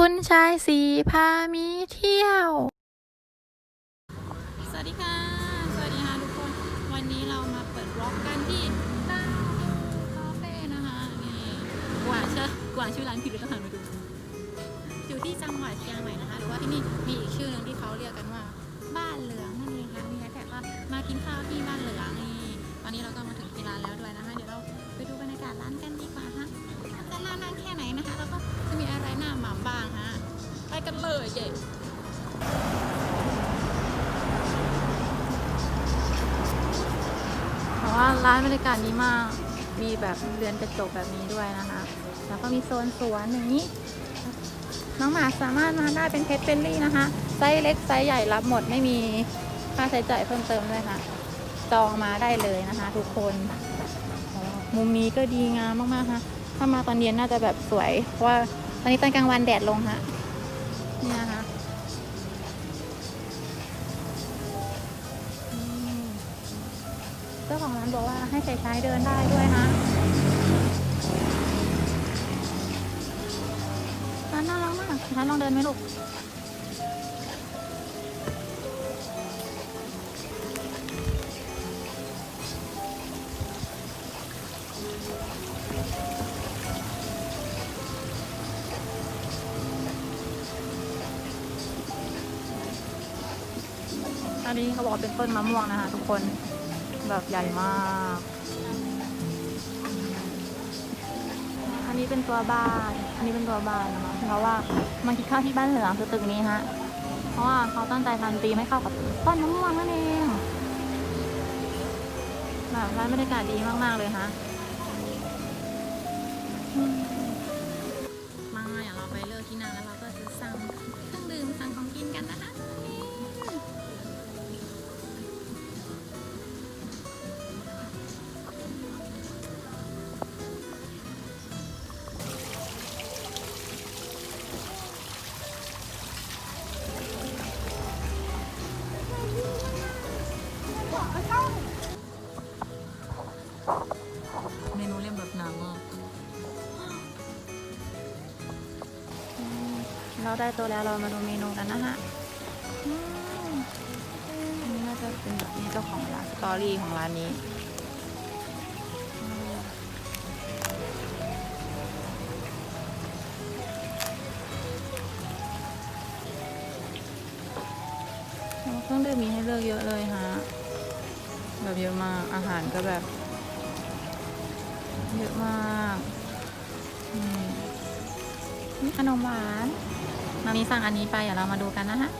คุณชายสีพามีเที่ยว สวัสดีค่ะ สวัสดีค่ะทุกคน วันนี้เรามาเปิดวอล์กกันที่ตาดูคาเฟ่นะคะนี่กว่าชื่อกว่าชื่อร้านผิดเลยต้องหันมาดูอยู่ที่จังหวัดเชียงใหม่นะคะ หรือว่าที่นี่มีอีกชื่อหนึงที่เขาเรียกกันว่า บ้านเหลืองนั่นเองค่ะมีแฮชแท็กว่ามากินข้าวที่บ้านเหลืองนี่ตอนนี้เราก็มาถึงที่ร้านแล้วด้วยนะคะ เดี๋ยวเราไปดูบรรยากาศร้านกันดี กันเลยเย้เพราะว่าร้านบรรยากาศดีมาก มีแบบเรือนกระจกแบบนี้ด้วยนะคะ แล้วก็มีโซนสวนอย่างนี้ น้องหมาสามารถมาได้เป็นเพ t เ r นลี่นะคะ ไซส์เล็กไซส์ใหญ่รับหมดไม่มีค่าใช้จ่ายเพิ่มเติมด้วยค่ะ จองมาได้เลยนะคะ ทุกคน มุมนี้ก็ดีงามมากๆค่ะ ถ้ามาตอนเย็นน่าจะแบบสวย เพราะว่าตอนนี้ตอนกลางวันแดดลงฮะ ให้ใช้ใช้เดินได้ด้วยนะร้านน่ารักมากร้านลองเดินไหมลูกอันนี้เขาบอกเป็นต้นมะม่วงนะคะทุกคน แบบใหญ่มาก อันนี้เป็นตัวบ้าน อันนี้เป็นตัวบ้านนะเพราะว่ามันคิดข้าวที่บ้านเหลืองคือตึกนี้ฮะ เพราะว่าเขาตั้งใจทำตีไมให้เข้ากับต้นมะม่วงนั่นเองแบบร้านบรรยากาศดีมากๆเลยฮะมมาอย่างเราไปเลือกที่นั่งแล้วเราก็จะสั่งเครื่องดื่มสั่งของกินกันนะคะ เมนูเล่มแบบหนามากเราได้ตัวแล้วเรามาดูเมนูกันนะฮะอันนี้น่าจะเป็นแบบนี้เจ้าของร้านสตอรี่ของร้านนี้เครื่องดื่มมีให้เลือกเยอะเลยฮะ แบบเยอะมาก อาหารก็แบบ เยอะมากนี่ขนมหวาน มามีสั่งอันนี้ไปเดี๋ยวเรามาดูกันนะฮะ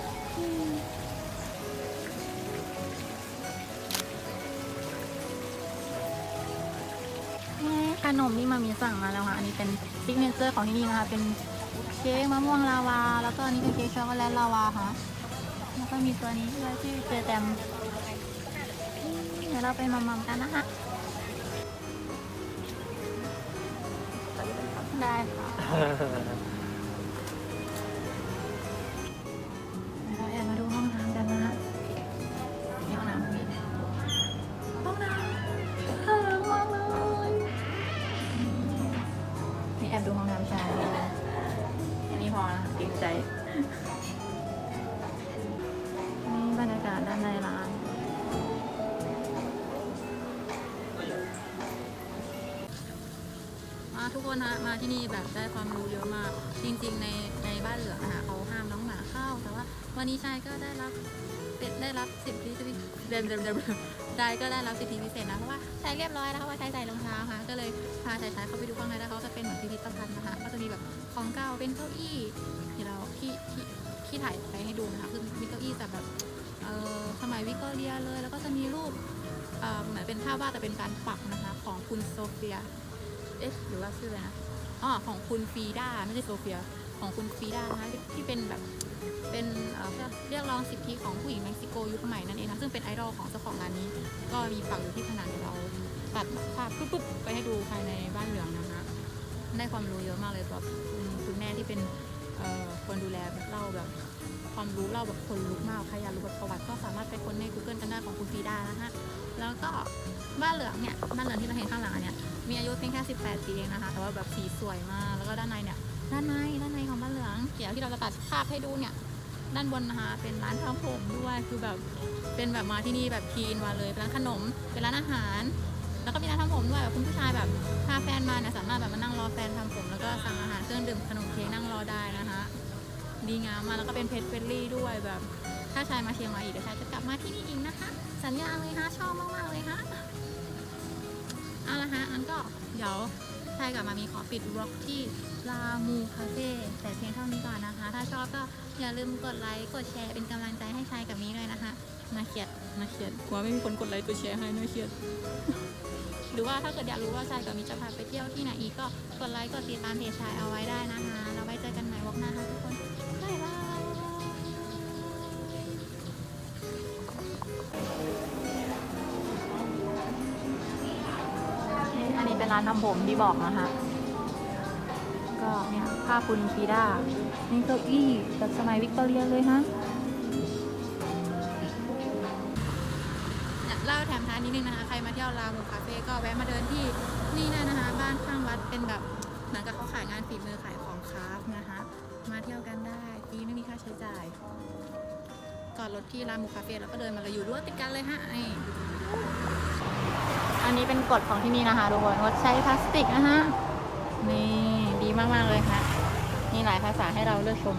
ขนมนี่มามีสั่งมาแล้วค่ะอันนี้เป็นซิกเนเจอร์ของที่นี่นะคะ เป็นเค้กมะม่วงลาวา แล้วก็อันนี้เป็นเค้กช็อกโกแลตลาวาค่ะ แล้วก็มีตัวนี้ด้วยที่เจอแตมเดี๋ยวเราไปมัมมัมกันนะคะ ได้ค่ะเดี๋ยวเราแอบมาดูห้องน้ำกันนะนี่ห้องน้ำนี่ห้องน้ำน่ารักมากเลยนี่แอบดูห้องน้ำชายอันนี้พอนะเกรงใจนี่บรรยากาศด้านในร้าน ทุกคนนะมาที่นี่แบบได้ความรู้เยอะมาก จริง ๆ ในในบ้านเหลืองนะคะเขาห้ามน้องหมาเข้า แต่ว่าวันนี้ชายก็ได้รับเป็นได้รับสิทธิพิเศษเดิมเดิมเดิมได้ก็ได้รับสิทธิพิเศษนะเพราะว่าชายเรียบร้อยแล้วว่าชายใส่รองเท้าค่ะก็เลยพาชายชายเข้าไปดูข้างในแล้วเขาจะเป็นเหมือนพิพิธภัณฑ์นะคะก็จะมีแบบของเก่าเป็นเก้าอี้เดี๋ยวเราที่ที่ที่ถ่ายไปให้ดูนะคะคือมีเก้าอี้แต่แบบเออสมัยวิกตอเรียเลย แล้วก็จะมีรูปเหมือนเป็นภาพวาดแต่เป็นการปักนะคะ ของคุณโซเฟีย อ๊ะหรือว่าชื่ออะไรนะอ๋อของคุณฟีด้าไม่ใช่โซเฟีย ของคุณฟีด้านะคะที่เป็นแบบเป็นเรียกร้องสิทธิของผู้หญิงเม็กซิโกยุคใหม่นั่นเองนะซึ่งเป็นไอดอลของเจ้าของร้านนี้ ก็มีปักอยู่ที่ผนังเดี๋ยวเราตัดภาพปุ๊บๆไปให้ดูภายในบ้านเหลืองนะคะได้ความรู้เยอะมากเลยแบบคุณคุณแม่ที่เป็นคนดูแลเล่าแบบ ความรู้เล่าแบบคนลุกมากใครอยากรู้บบประวัติก็สามารถไปค้นใน Google กันได้ของคุณฟีดานะคะแล้วก็บ้านเหลืองเนี่ยบ้านเหลืองที่เราเห็นข้างหลังอันเนี่ยมีอายุเพียงแค่ 18 ปีเองนะคะ แต่ว่าแบบสีสวยมาก แล้วก็ด้านในเนี่ย ด้านใน ด้านในของบ้านเหลืองเดี๋ยวที่เราจะตัดภาพให้ดูเนี่ย ด้านบนนะคะเป็นร้านทำผมด้วย คือแบบเป็นแบบมาที่นี่แบบคีนมาเลย เป็นร้านขนม เป็นร้านอาหาร แล้วก็มีร้านทำผมด้วยแบบคุณผู้ชายแบบพาแฟนมาเนี่ยสามารถแบบมานั่งรอแฟนทำผม แล้วก็สั่งอาหารเครื่องดื่มขนมเค้กนั่งรอได้นะคะ ดีงามมากแล้วก็เป็นเพจเฟรนลี่ด้วยแบบ ถ้าชายมาเชียงใหม่อีกเดี๋ยวชายจะกลับมาที่นี่อีกนะคะ สัญญาเลยฮะชอบมากๆเลยฮะเอาละฮะอันก็เดี๋ยวชายกับมามีขอปิดบล็อกที่ลามูคาเฟ่แต่เพียงเท่านี้ก่อนนะคะ ถ้าชอบก็อย่าลืมกดไลค์กดแชร์เป็นกำลังใจให้ชายกับมีด้วยนะคะมาเขียดมาเขียดกลัวไม่มีคนกดไลค์กดแชร์ให้น่าเขียดหรือว่าถ้าเกิดอยากรู้ว่าชายกับมีจะพาไปเที่ยวที่ไหนอีกก็กดไลค์กดติดตามเพจชายเอาไว้ได้นะคะ เราไว้เจอกันใหม่วอกหน้าค่ะทุกคน บ๊ายบายอันนี้เป็นร้านทำผมที่บอกนะคะก็เนี่ยผ้าปุนคีด้า นี่เก้าอี้จากสมัยวิกตอเรียเลยฮะเนี่ยเล่าแถมท้ายนิดนึงนะคะ ใครมาเที่ยวลาวหมูคาเฟ่ก็แวะมาเดินที่นี่ได้นะคะ บ้านข้างวัดเป็นแบบเหมือนกับเขาขายงานฝีมือขายของคราฟนะคะ มาเที่ยวกันได้ฟรีไม่มีค่าใช้จ่าย จอดรถที่ร้านมูคาเฟ่แล้วก็เดินมาเลยอยู่รั้วติดกันเลยฮะไออันนี้เป็นกฎของที่นี่นะคะทุกคนงดใช้พลาสติกนะฮะนี่ดีมากๆเลยค่ะ มีหลายภาษาให้เราเลือกชม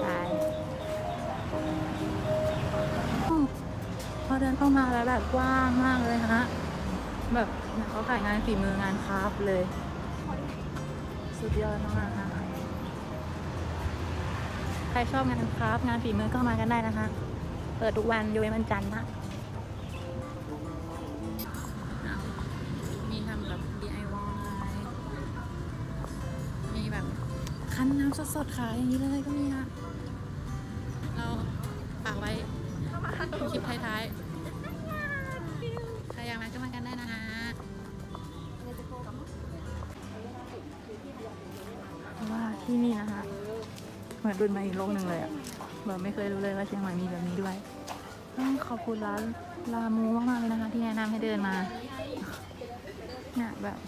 ไปพอเดินเข้ามาแล้วแบบกว้างมากเลยฮะแบบเขาขายงานฝีมืองานคราฟเลย สุดยอดมากค่ะใครชอบงานคราฟต์งานฝีมือก็มากันได้นะคะ เปิดทุกวันยกเว้นวันจันทร์นะมีทำแบบ DIY มีแบบคั้นน้ำสดๆขายอย่างนี้เลยก็มีนะ ที่นี่นะคะเหมือนดุนมาอีกโลกหนึ่งเลยอะแบบไม่เคยรู้เลยว่าเชียงใหม่มีแบบนี้ด้วยต้องขอบคุณร้านลามูมากๆเลยนะคะ ที่แนะนำให้เดินมาเนี่ยแบบ